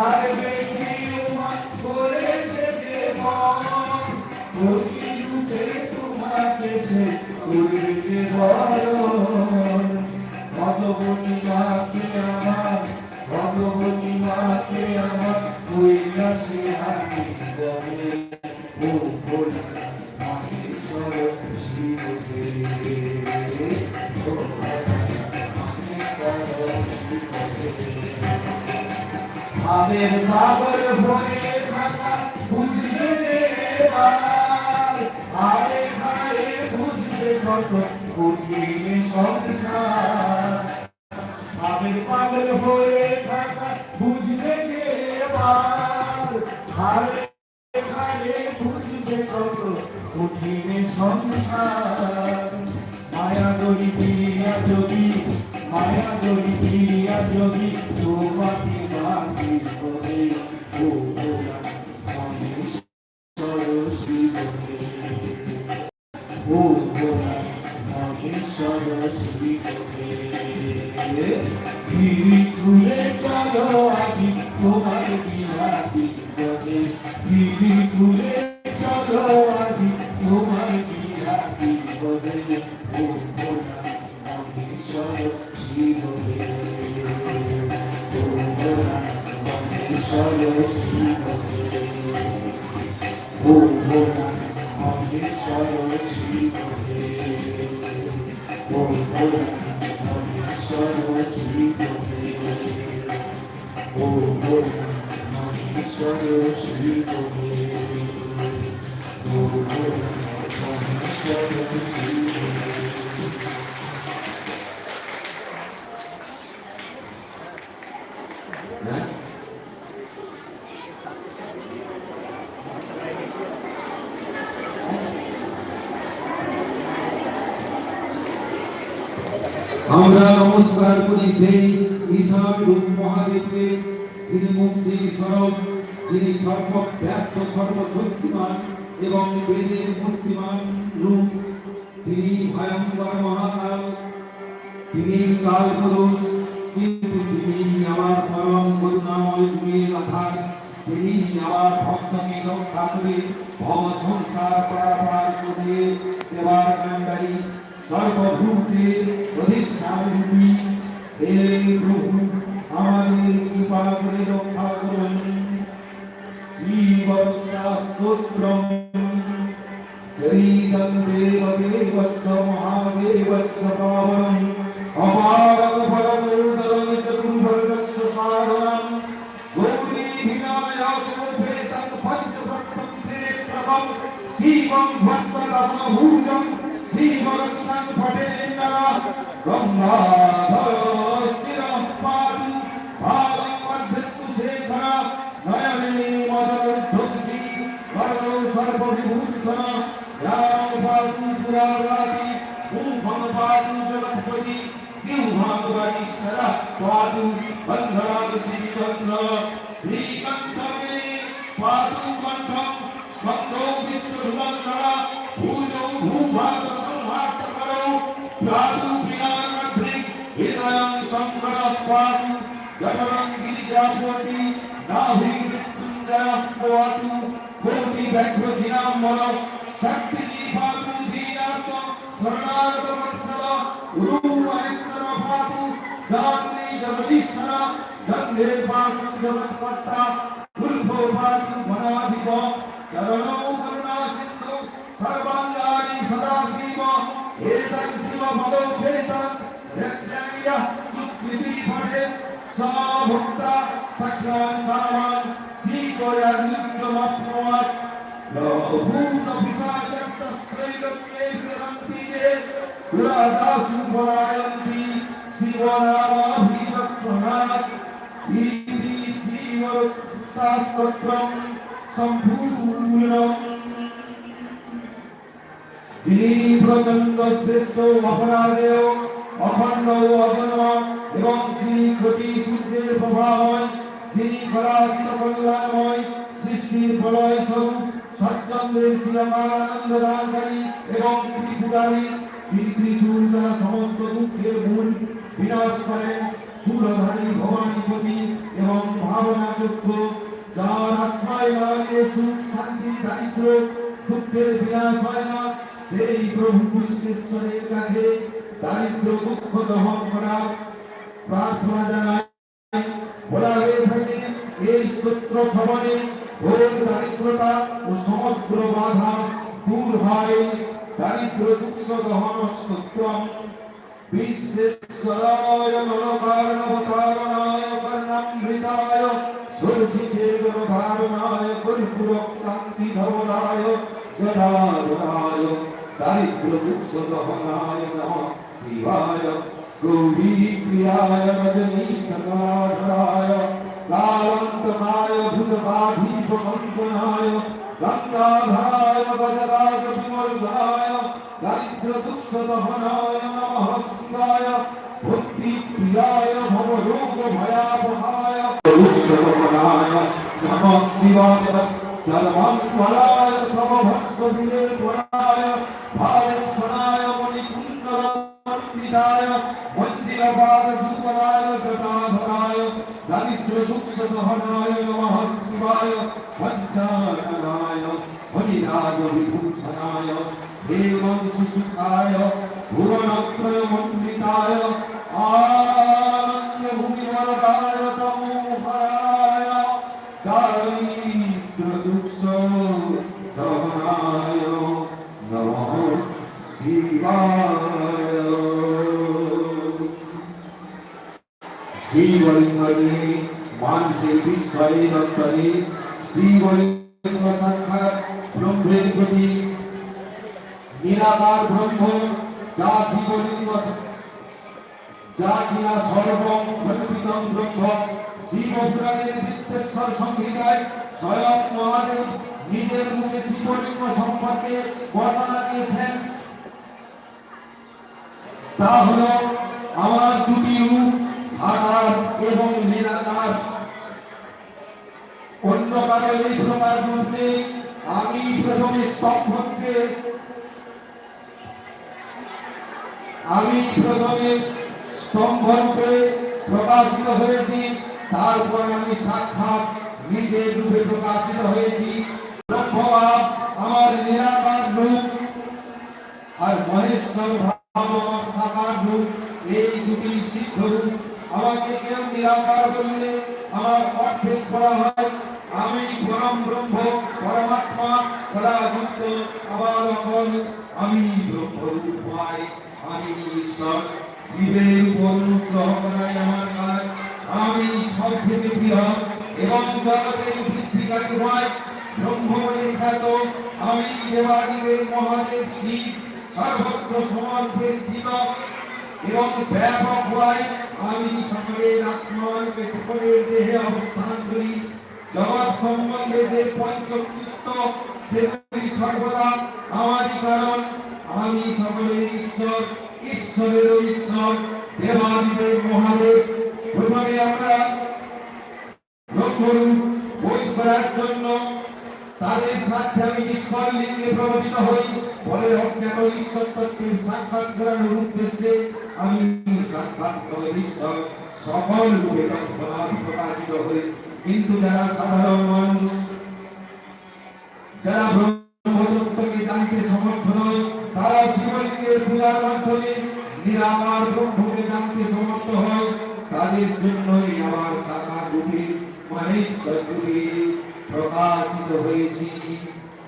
কেন কার বেটি উমা করেছে যে পান আমের পাগল ভরে থাকা বুঝবে এবার। আরে হারে বুঝবে কত কঠিন সংসার। আমের পাগল হয়ে বুঝবে হারে হারে বুঝবে কত কঠিন সংসার। মায়া দড়ি দিয়া যদি মায়া দড়ি দিয়া যদি তোমাকে भगवान মহেশ্বর শিবকে ও গোলা মহেশ্বর শিবকে ও গোলা মহেশ্বর শিবকে ও গোলা মহেশ্বর শিবকে ও গোলা মহেশ্বর শিবকে হ্যাঁ আমরা নমস্কার করি সেই ঈশান রূপ মহাদেবকে, যিনি মুক্তির স্বরূপ, যিনি সর্বব্যাপ্ত, সর্বশক্তিমান এবং বেদের মূর্তিমান রূপ। তিনি ভয়ঙ্কর মহাকাল, তিনি কাল পুরুষ কিন্তু তিনি আমার পরম করুণাময় গুণের আধার। তিনি আমার ভক্তকে রক্ষা করে ভব সংসার পারাপার করে দেবার কাণ্ডারী সর্বভূতের অধিষ্ঠান হে প্রভু, আমাদের কৃপা করে রক্ষা করুন। শ্রী বর্ষা স্তোত্রম চরিদম দেব দেবস্য মহাদেবস্য পাবনম অপারগ ফলমূলদরং চতুর্ভর্গস্য সাধনম গৌরী বিনায়করূপে তৎ পঞ্চভক্তম ত্রিনেত্রমম শিবম ভক্তরসমভূজম শিবরক্ষং सना राम भादु पुरावादी भूम भंग भादु जगतपति जीव भांगवादी सरा भादु बंधराम श्री बंध श्री कंठ में पादु कंठम स्पंदो विश्वमंगला भूजो भूभाग संहार करो भादु बिना कंठिक हृदयं संग्रह पादु जगरं गिरिजापति नाभि मृत्युंजय पादु व्याघ्रधिनाम्बरं शक्तिः पातु दीनार्थ शरणागत वत्सल गुरुमहेश्वर पातु जाग्नि जगदीश्वर जगदे पातु जगत्कर्ता कुल्भो पातु मनाधिप चरणौ भूत पिशाचस्तस्त्रैलोक्ये विरन्ति ये दुरादासु पलायन्ति शिवनामाभिवत्सनात् इति शिवशास्त्रम् सम्पूर्णम् যিনি প্রচন্ড শ্রেষ্ঠ অপরাধেয় অখণ্ড অজন্ম এবং যিনি ক্ষতি সূর্যের প্রভাবময় যিনি করাতীত কল্যাণময় সৃষ্টির প্রলয় স্বরূপ সচ্চন্দ্রের চিরকাল আনন্দ দানকারী এবং ত্রিপুরারী যিনি ত্রিশূল দ্বারা সমস্ত দুঃখের মূল বিনাশ করেন সুরধারী ভবানীপতি এবং ভাবনাযোগ্য যার আশ্রয় না সুখ, শান্তি দারিদ্র দুঃখের বিনাশ হয় না। সেই প্রভু বিশ্বেশ্বরের কাছে দারিদ্র, দুঃখ দহন করা প্রার্থনা জানাই। বলা হয়ে থাকে, এই স্তোত্র শ্রবণে ঘোর দারিদ্রতা ও সমগ্র বাধা দূর হয়। দারিদ্র দুঃখ দহন স্তোত্রম বিশ্বেশ্বরায় নরকারণবতারণায় কর্ণামৃতায় সুরশিছেদনধারণায় কর্পূরক্রান্তি ধবনায় জনাধরায় দারিদ্র দুঃখ দহনায় নমঃ শিবায়। গৌরী প্রিয়ায় রজনী সকলাধরায় कालंतनाय भुजबाधीश मंथनाय गंगाधाय बजराज विमर्दनाय दरिद्र दुख दहनाय नमः शिवाय भक्ति प्रियाय भवरोग भयापहाय दुख दहनाय नमः शिवाय सर्वं पराय समभस्व विलेपनाय দারিদ্র সংসদ হরণায় নমঃ শিবায় পঞ্চায়নায় হরিরাজ বিভূষণায় দেবং সুসুখায় ভুবনত্রয় মণ্ডিতায় আনন্দ ভূমি বরদায় তমোহরায় দারিদ্র দুঃখ সহনায় নমঃ শিবায়। মানসে বিস্ময়ে রত্তনে শিবলিঙ্গ সাক্ষাৎ ব্রহ্মের প্রতি। নিরাকার ব্রহ্ম, যা শিবলিঙ্গ যা কিনা সর্বম কল্পিতম ব্রহ্ম শিবপুরাণের বৃত্তেশ্বর সংহিতায় স্বয়ং মহাদেব নিজের মুখে শিবলিঙ্গ সম্পর্কে বর্ণনা দিয়েছেন। তা হল, আমার দুটি রূপ সাকার এবং নিরাকার অন্য এই প্রকার আমি প্রথমে স্তম্ভকে, আমি প্রথমে স্তম্ভরূপে প্রকাশিত হয়েছি, তারপর আমি সাক্ষাৎ নিজের রূপে প্রকাশিত হয়েছি। আমার নিরাকার রূপ আর মহেশ্বর ভাব আমার সাকার রূপ, এই দুটি সিদ্ধ রূপ আমাকে কেউ নিরাকার বললে আমার অর্ধেক করা হয় আমি পরম ব্রহ্ম পরমাত্মা পরাযুক্ত আবার অকল আমি ব্রহ্মরূপ পাই আমি ঈশ্বর, জীবের উপর অনুগ্রহ করাই আমার কাজ। আমি সব থেকে বৃহৎ এবং জগতের বৃদ্ধিকারী হয়। ব্রহ্মমণির খ্যাত আমি দেবাদিদের মহাদেব শিব, সর্বত্র সমর্পে স্থিত। এবং ব্যাপক হয় আমি সকলের আত্মার সকলের দেহে অবস্থান করি। জগৎ সম্বন্ধে যে পঞ্চকৃত্য সেগুলি সর্বদা আমারই কারণ। আমি সকলের ঈশ্বর, ঈশ্বরেরও ঈশ্বর, দেবাদিদেব মহাদেব। প্রথমে আমরা তাদের সাথে আমি ঈশ্বর লিঙ্গে প্রবর্তিত হই। বলে অজ্ঞাত ঈশ্বর সাক্ষাৎ করানোর উদ্দেশ্যে আমি ঈশ্বর সকল রূপে প্রকাশিত হই। কিন্তু যারা সাধারণ মানুষ, যারা ব্রহ্মতত্ত্বকে জানতে সমর্থ নয় তারা শিবলিঙ্গের পূজার মাধ্যমে নিরাকার ব্রহ্মকে জানতে সমর্থ হয়। তাদের জন্যই আমার শাখা রূপে মহেশ্বর রূপে প্রকাশিত হয়েছি।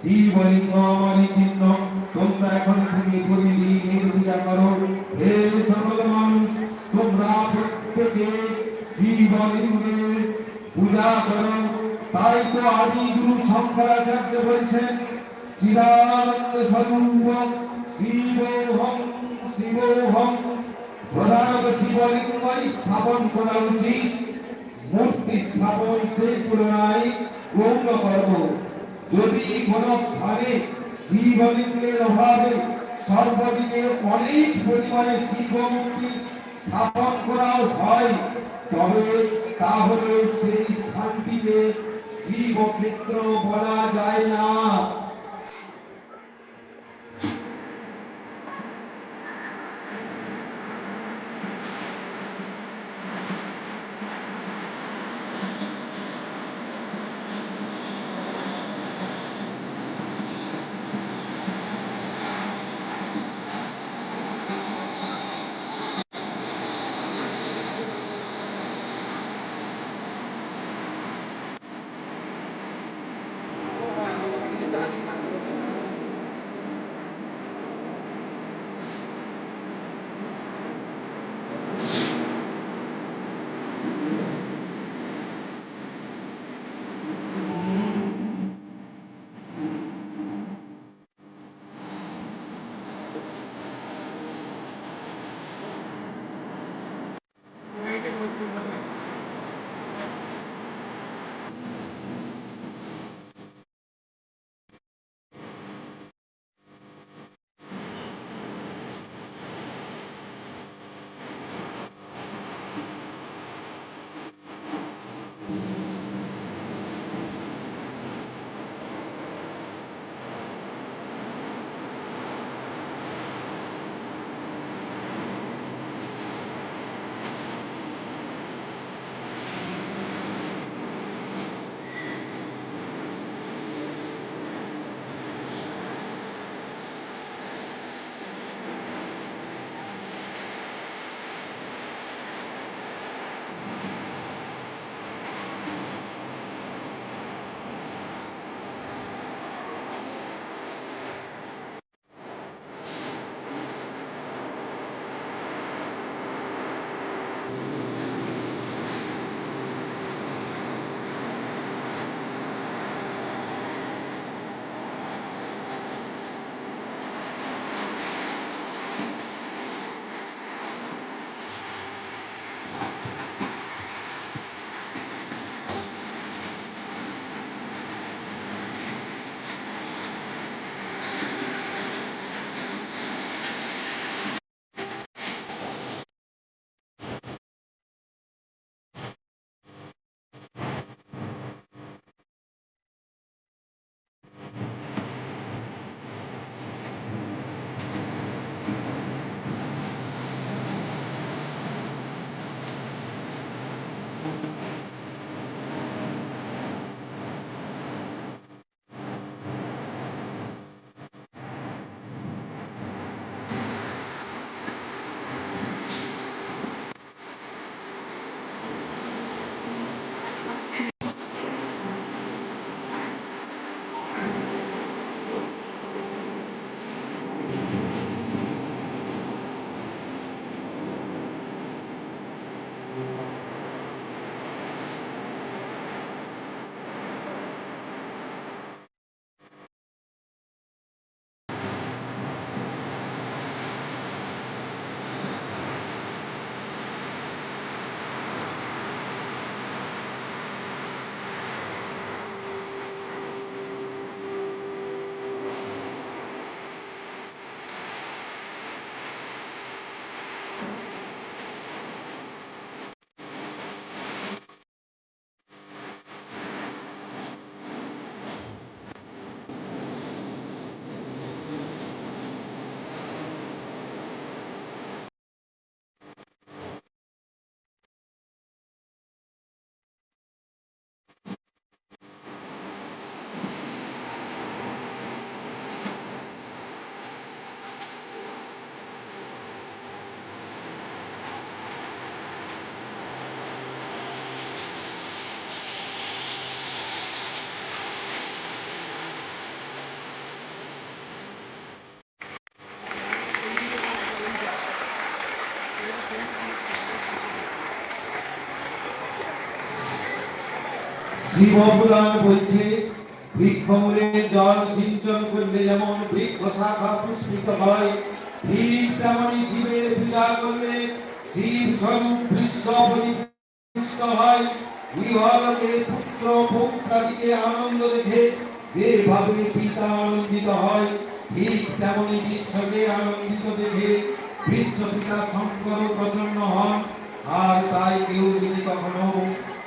শিবলিঙ্গ আমারই চিহ্ন, তোমরা এখন থেকে প্রতিদিন এর পূজা করো। হে সকল মানুষ, তোমরা প্রত্যেকে শিবলিঙ্গের পূজা করো তাই তো আদি গুরু শঙ্করাচার্য বলছেন, চিদানন্দ স্বরূপ প্রধানত শিবলিঙ্গই স্থাপন করা উচিত। মূর্তি স্থাপন সেই তুলনায় গৌণ কর্ম। যদি কোন স্থানে শিবলিঙ্গের অভাবে সর্বদিকে অনেক পরিমাণে শিব মূর্তি স্থাপন করা হয়। তবে তাহলে সেই স্থানটিকে শিবক্ষেত্র বলা যায় না। শিবপুরাণ বলছে, বৃক্ষমূলে জল সিঞ্চন করলে যেমন বৃক্ষ শাখা পুষ্পিত হয়, ঠিক তেমনি শিবের পূজা করলে শিব স্বরূপ বিশ্ব পরিপুষ্ট হয়। ইহলোকে পুত্র পৌত্রাদিকে আনন্দ দেখে যেভাবে পিতা আনন্দিত হয়, ঠিক তেমনি বিশ্বকে আনন্দিত দেখে বিশ্ব পিতা শঙ্কর প্রসন্ন হন। আর তাই কেউ যদি কখনো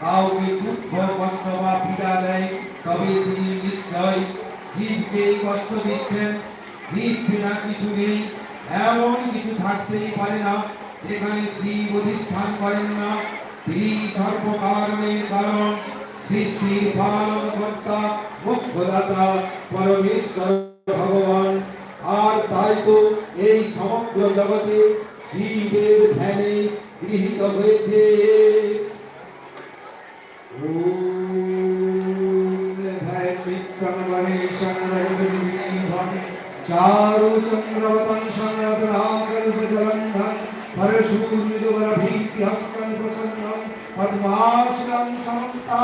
কাউকে দুঃখ, কষ্ট বা পীড়া দেয়, তবে তিনি নিশ্চয় শিবকে কষ্ট দিচ্ছেন। শিব বিনা কিছু নেই, এমন কিছু থাকতেই পারে না, যেখানে শিব অধিষ্ঠান করেন না। তিনি সর্বকারণের কারণ, সৃষ্টির পালন কর্তা মুখ্যদাতা, পরমেশ্বর, ভগবান। আর তাই তো এই সমগ্র জগতে শিবের ধ্যানে গৃহীত হয়েছে। चारु चंद्रवतन संरतनाकल्प जलंधन परशूर्मिदुवरभीत्यस्कन प्रसन्नं पद्मासनं समन्ता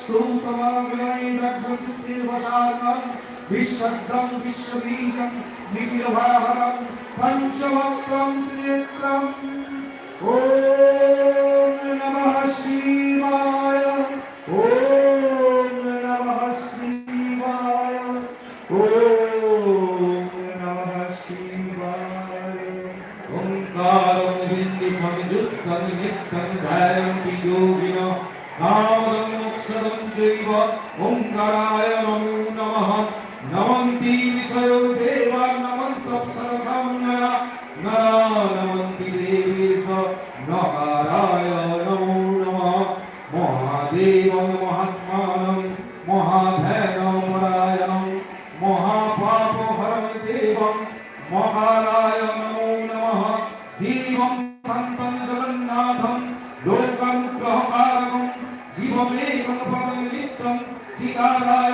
स्तूतमङ्गलैरग्रकृतिर्वशानं विश्वदं विश्वबीजं निखिलभाहरं पञ्चवक्त्रं नेत्रम् ॐ देवं মহারায় নমো নমঃ। শিবং শান্তং জগন্নাথং লোকানুগ্রহকারকং শিবমেকং পদং নিত্যং শিকারায় নমো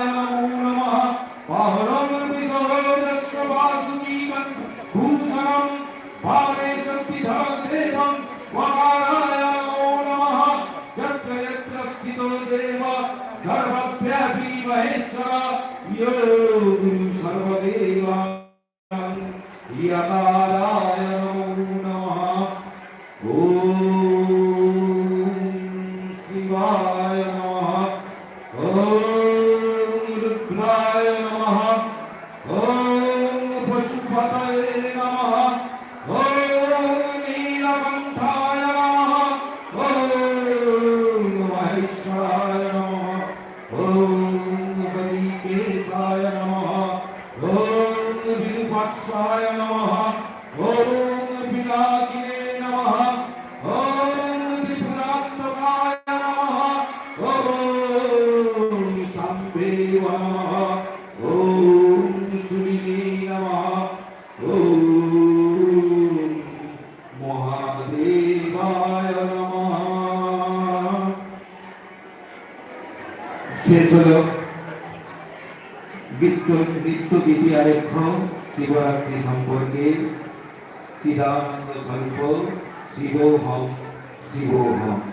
নৃত্য গীতি আরেক্ষ শিবরাত্রি সম্পর্কে চিদানন্দ স্বরূপ শিবোহম শিবোহম